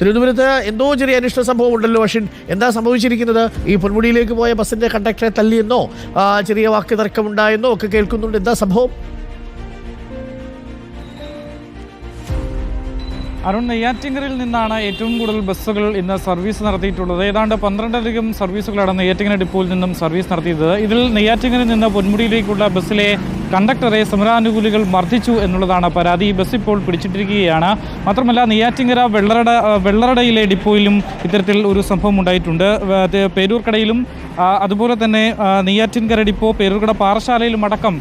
തിരുവനന്തപുരത്ത് എന്തോ ചെറിയ അനിഷ്ട സംഭവം ഉണ്ടല്ലോ അഷിൻ എന്താ സംഭവിച്ചിരിക്കുന്നത്? ഈ പൊന്മുടിയിലേക്ക് പോയ ബസിന്റെ കണ്ടക്ടറെ തല്ലിയെന്നോ ചെറിയ വാക്ക് തർക്കമുണ്ടായെന്നോ ഒക്കെ കേൾക്കുന്നുണ്ട്. എന്താ സംഭവം? അരുൺ നെയ്യാറ്റിങ്കരയിൽ നിന്നാണ് ഏറ്റവും കൂടുതൽ ബസ്സുകൾ ഇന്ന് സർവീസ് നടത്തിയിട്ടുള്ളത്. ഏതാണ്ട് പന്ത്രണ്ടധികം സർവീസുകളാണ് നെയ്യാറ്റിങ്ങര ഡിപ്പോയിൽ നിന്നും സർവീസ് നടത്തിയത്. ഇതിൽ നെയ്യാറ്റിങ്ങരിൽ നിന്ന് പൊന്മുടിയിലേക്കുള്ള ബസ്സിലെ കണ്ടക്ടറെ സമരാനുകൂലികൾ മർദ്ദിച്ചു എന്നുള്ളതാണ് പരാതി. ഈ ബസ് ഇപ്പോൾ പിടിച്ചിട്ടിരിക്കുകയാണ്. മാത്രമല്ല നെയ്യാറ്റിങ്കര വെള്ളറട വെള്ളറടയിലെ ഡിപ്പോയിലും ഇത്തരത്തിൽ ഒരു സംഭവം ഉണ്ടായിട്ടുണ്ട്. പേരൂർക്കടയിലും അതുപോലെ തന്നെ നെയ്യാറ്റിൻകര ഡിപ്പോ പേരൂർക്കട പാറശാലയിലും അടക്കം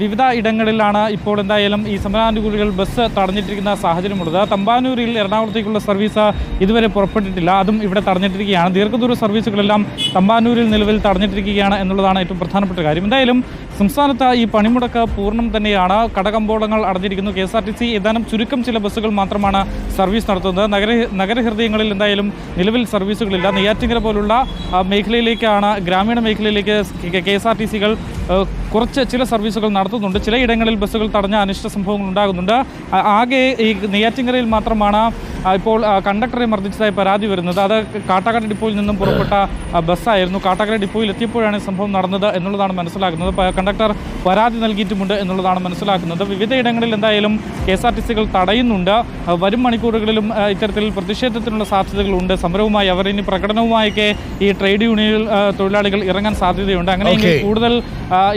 വിവിധ ഇടങ്ങളിലാണ് ഇപ്പോൾ എന്തായാലും ഈ സമരാനുകൂലികൾ ബസ് തടഞ്ഞിട്ടിരിക്കുന്ന സാഹചര്യമുള്ളത്. തമ്പാനൂരിൽ എറണാകുളത്തേക്കുള്ള സർവീസ് ഇതുവരെ പുറപ്പെട്ടിട്ടില്ല. അതും ഇവിടെ തടഞ്ഞിട്ടിരിക്കുകയാണ്. ദീർഘദൂര സർവീസുകളെല്ലാം തമ്പാനൂരിൽ നിലവിൽ തടഞ്ഞിട്ടിരിക്കുകയാണ് എന്നുള്ളതാണ് ഏറ്റവും പ്രധാനപ്പെട്ട കാര്യം. എന്തായാലും സംസ്ഥാനത്ത് ഈ പണിമുടക്ക് പൂർണം തന്നെയാണ്. കടകമ്പോളങ്ങൾ അടഞ്ഞിരിക്കുന്നു. K S R T C ഏതാനും ചുരുക്കം ചില ബസ്സുകൾ മാത്രമാണ് സർവീസ് നടത്തുന്നത്. നഗര നഗരഹൃദയങ്ങളിൽ എന്തായാലും നിലവിൽ സർവീസുകളില്ല. നെയ്യാറ്റിങ്കര പോലുള്ള മേഖലയിലേക്കാണ് ഗ്രാമീണ മേഖലയിലേക്ക് കെ എസ് ആർ ടി സികൾ കുറച്ച് ചില സർവീസുകൾ നടത്തുന്നുണ്ട്. ചിലയിടങ്ങളിൽ ബസ്സുകൾ തടഞ്ഞ അനിഷ്ട സംഭവങ്ങൾ ഉണ്ടാകുന്നുണ്ട്. ആകെ ഈ നെയ്യാറ്റിങ്കരയിൽ മാത്രമാണ് ഇപ്പോൾ കണ്ടക്ടറെ മർദ്ദിച്ചതായി പരാതി വരുന്നത്. അത് കാട്ടാക്കട ഡിപ്പോയിൽ നിന്നും പുറപ്പെട്ട ബസ്സായിരുന്നു. കാട്ടാക്കട ഡിപ്പോയിൽ എത്തിയപ്പോഴാണ് സംഭവം നടന്നത് എന്നുള്ളതാണ് മനസ്സിലാക്കുന്നത് കണ്ടക്ടർ പരാതി നൽകിയിട്ടുമുണ്ട് എന്നുള്ളതാണ് മനസ്സിലാക്കുന്നത്. വിവിധയിടങ്ങളിൽ എന്തായാലും കെ എസ് ആർ ടി സികൾ തടയുന്നുണ്ട്. വരും വരും മണിക്കൂറുകളിലും ഇത്തരത്തിൽ പ്രതിഷേധത്തിനുള്ള സാധ്യതകളുണ്ട്. സമരവുമായി അവർ ഇനി പ്രകടനവുമായൊക്കെ ഈ ട്രേഡ് യൂണിയൻ തൊഴിലാളികൾ ഇറങ്ങാൻ സാധ്യതയുണ്ട്. അങ്ങനെയെങ്കിൽ കൂടുതൽ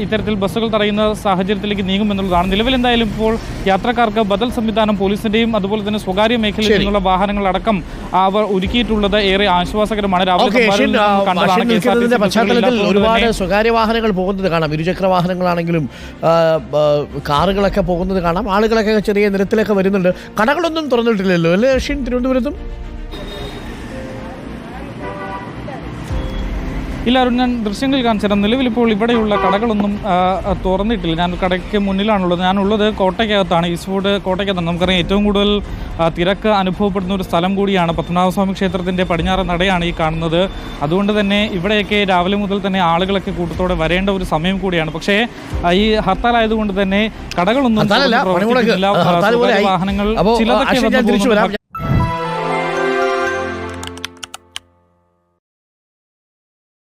ഇത്തരത്തിൽ ബസ്സുകൾ തടയുന്ന സാഹചര്യത്തിലേക്ക് നീങ്ങുമെന്നുള്ളതാണ് നിലവിൽ എന്തായാലും ഇപ്പോൾ യാത്രക്കാർക്ക് ബദൽ സംവിധാനം പോലീസിന്റെയും അതുപോലെ തന്നെ സ്വകാര്യ മേഖലയിൽ. നിന്നുള്ള വാഹനങ്ങളടക്കം അവർ ഒരുക്കിയിട്ടുള്ളത് ഏറെ ആശ്വാസകരമാണ്. രാവിലെ പശ്ചാത്തലത്തിൽ ഒരുപാട് സ്വകാര്യ വാഹനങ്ങൾ പോകുന്നത് കാണാം. ഇരുചക്ര വാഹനങ്ങളാണെങ്കിലും കാറുകളൊക്കെ പോകുന്നത് കാണാം. ആളുകളൊക്കെ ചെറിയ നിരത്തിലൊക്കെ വരുന്നുണ്ട്. കടകളൊന്നും തുറന്നിട്ടില്ലല്ലോ അല്ലേ അശ്വിൻ? തിരുവനന്തപുരത്തും? ഇല്ല അരുൺ ഞാൻ ദൃശ്യങ്ങൾ കാണിച്ചുതരാം. നിലവിലിപ്പോൾ ഇവിടെയുള്ള കടകളൊന്നും തുറന്നിട്ടില്ല. ഞാൻ കടയ്ക്ക് മുന്നിലാണുള്ളത്. ഞാനുള്ളത് കോട്ടയ്ക്കകത്താണ്. East food കോട്ടയ്ക്കകത്താണ്. നമുക്കറിയാം ഏറ്റവും കൂടുതൽ തിരക്ക് അനുഭവപ്പെടുന്ന ഒരു സ്ഥലം കൂടിയാണ് പത്മനാഭസ്വാമി ക്ഷേത്രത്തിന്റെ പടിഞ്ഞാറ് നടയാണ് ഈ കാണുന്നത്. അതുകൊണ്ട് തന്നെ ഇവിടെയൊക്കെ രാവിലെ മുതൽ തന്നെ ആളുകളൊക്കെ കൂട്ടത്തോടെ വരേണ്ട ഒരു സമയം കൂടിയാണ്. പക്ഷേ ഈ ഹർത്താൽ ആയതുകൊണ്ട് തന്നെ കടകളൊന്നും വാഹനങ്ങൾ ചിലതൊക്കെ